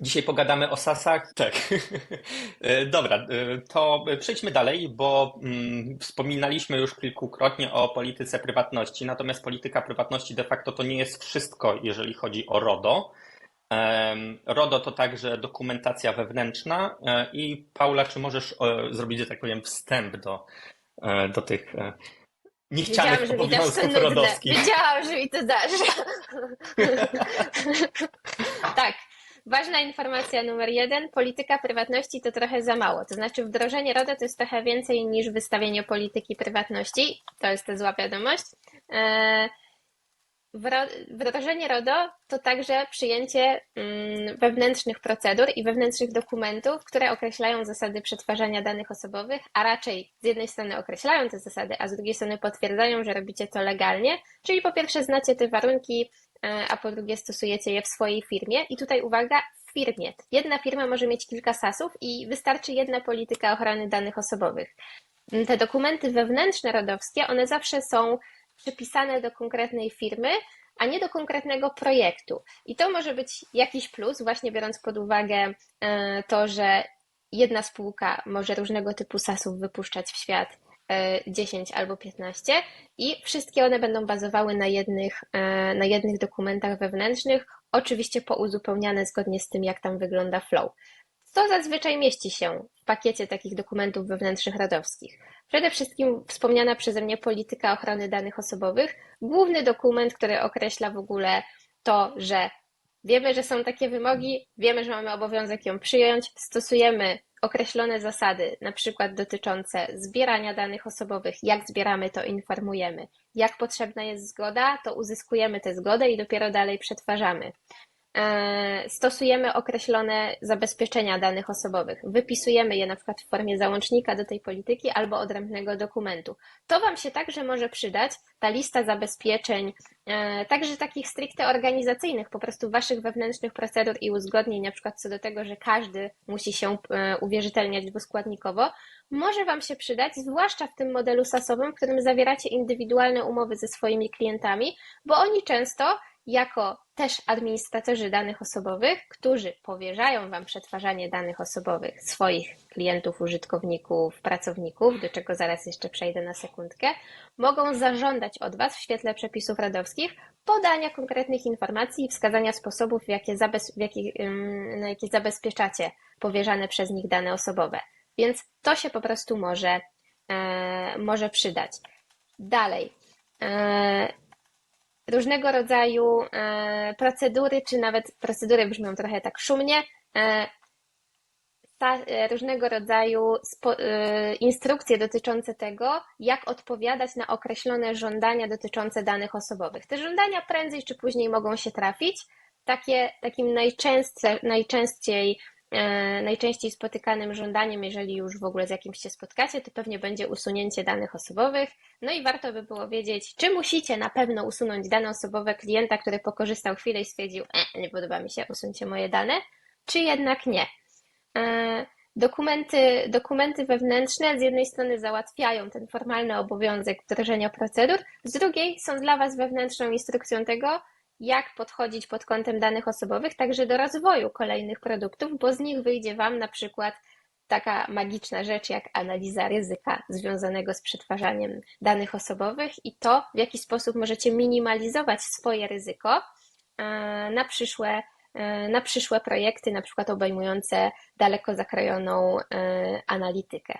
Dzisiaj pogadamy o sasach. Tak. Dobra, to przejdźmy dalej, bo mm, wspominaliśmy już kilkukrotnie o polityce prywatności, natomiast polityka prywatności de facto to nie jest wszystko, jeżeli chodzi o RODO. RODO to także dokumentacja wewnętrzna e, i Paula, czy możesz e, zrobić, że tak powiem, wstęp do, e, do tych niechcianych Wiedziałam, obowiązków rodowskich? Wiedziałam, że mi to dasz. tak. Ważna informacja numer jeden, polityka prywatności to trochę za mało. To znaczy wdrożenie RODO to jest trochę więcej niż wystawienie polityki prywatności. To jest ta zła wiadomość. Wdrożenie RODO to także przyjęcie mm, wewnętrznych procedur i wewnętrznych dokumentów, które określają zasady przetwarzania danych osobowych, a raczej z jednej strony określają te zasady, a z drugiej strony potwierdzają, że robicie to legalnie, czyli po pierwsze znacie te warunki, e, a po drugie stosujecie je w swojej firmie. I tutaj uwaga, w firmie. Jedna firma może mieć kilka sasów i wystarczy jedna polityka ochrony danych osobowych. Te dokumenty wewnętrzne rodowskie, one zawsze są przypisane do konkretnej firmy, a nie do konkretnego projektu. I to może być jakiś plus, właśnie biorąc pod uwagę e, to, że jedna spółka może różnego typu sasów wypuszczać w świat 10 e, albo 15 i wszystkie one będą bazowały na jednych, e, na jednych dokumentach wewnętrznych, oczywiście pouzupełniane zgodnie z tym, jak tam wygląda flow. Co zazwyczaj mieści się w pakiecie takich dokumentów wewnętrznych radowskich? Przede wszystkim wspomniana przeze mnie polityka ochrony danych osobowych, główny dokument, który określa w ogóle to, że wiemy, że są takie wymogi, wiemy, że mamy obowiązek ją przyjąć, stosujemy określone zasady, na przykład dotyczące zbierania danych osobowych, jak zbieramy, to informujemy. Jak potrzebna jest zgoda, to uzyskujemy tę zgodę i dopiero dalej przetwarzamy. E, stosujemy określone zabezpieczenia danych osobowych. Wypisujemy je na przykład w formie załącznika do tej polityki albo odrębnego dokumentu. To Wam się także może przydać, ta lista zabezpieczeń, także takich stricte organizacyjnych, po prostu Waszych wewnętrznych procedur i uzgodnień, na przykład co do tego, że każdy musi się e, uwierzytelniać dwuskładnikowo, może Wam się przydać, zwłaszcza w tym modelu SaaS-owym, w którym zawieracie indywidualne umowy ze swoimi klientami, bo oni często jako też administratorzy danych osobowych, którzy powierzają Wam przetwarzanie danych osobowych swoich klientów, użytkowników, pracowników, do czego zaraz jeszcze przejdę na sekundkę, mogą zażądać od Was w świetle przepisów radowskich podania konkretnych informacji i wskazania sposobów, jakie, w jakie, na jakie zabezpieczacie powierzane przez nich dane osobowe. Więc to się po prostu może, e, może przydać. Dalej. E, różnego rodzaju e, procedury, czy nawet procedury brzmią trochę tak szumnie, e, e, różnego rodzaju instrukcje dotyczące tego, jak odpowiadać na określone żądania dotyczące danych osobowych. Te żądania prędzej czy później mogą się trafić. Takie, takim najczęściej E, najczęściej spotykanym żądaniem, jeżeli już w ogóle z jakimś się spotkacie, to pewnie będzie usunięcie danych osobowych. No i warto by było wiedzieć, czy musicie na pewno usunąć dane osobowe klienta, który pokorzystał chwilę i stwierdził, e, nie podoba mi się, usuńcie moje dane, czy jednak nie. E, dokumenty, dokumenty wewnętrzne z jednej strony załatwiają ten formalny obowiązek wdrożenia procedur, z drugiej są dla Was wewnętrzną instrukcją tego, jak podchodzić pod kątem danych osobowych, także do rozwoju kolejnych produktów, bo z nich wyjdzie Wam na przykład taka magiczna rzecz jak analiza ryzyka związanego z przetwarzaniem danych osobowych i to, w jaki sposób możecie minimalizować swoje ryzyko e, na przyszłe, e, na przyszłe projekty, na przykład obejmujące daleko zakrojoną e, analitykę.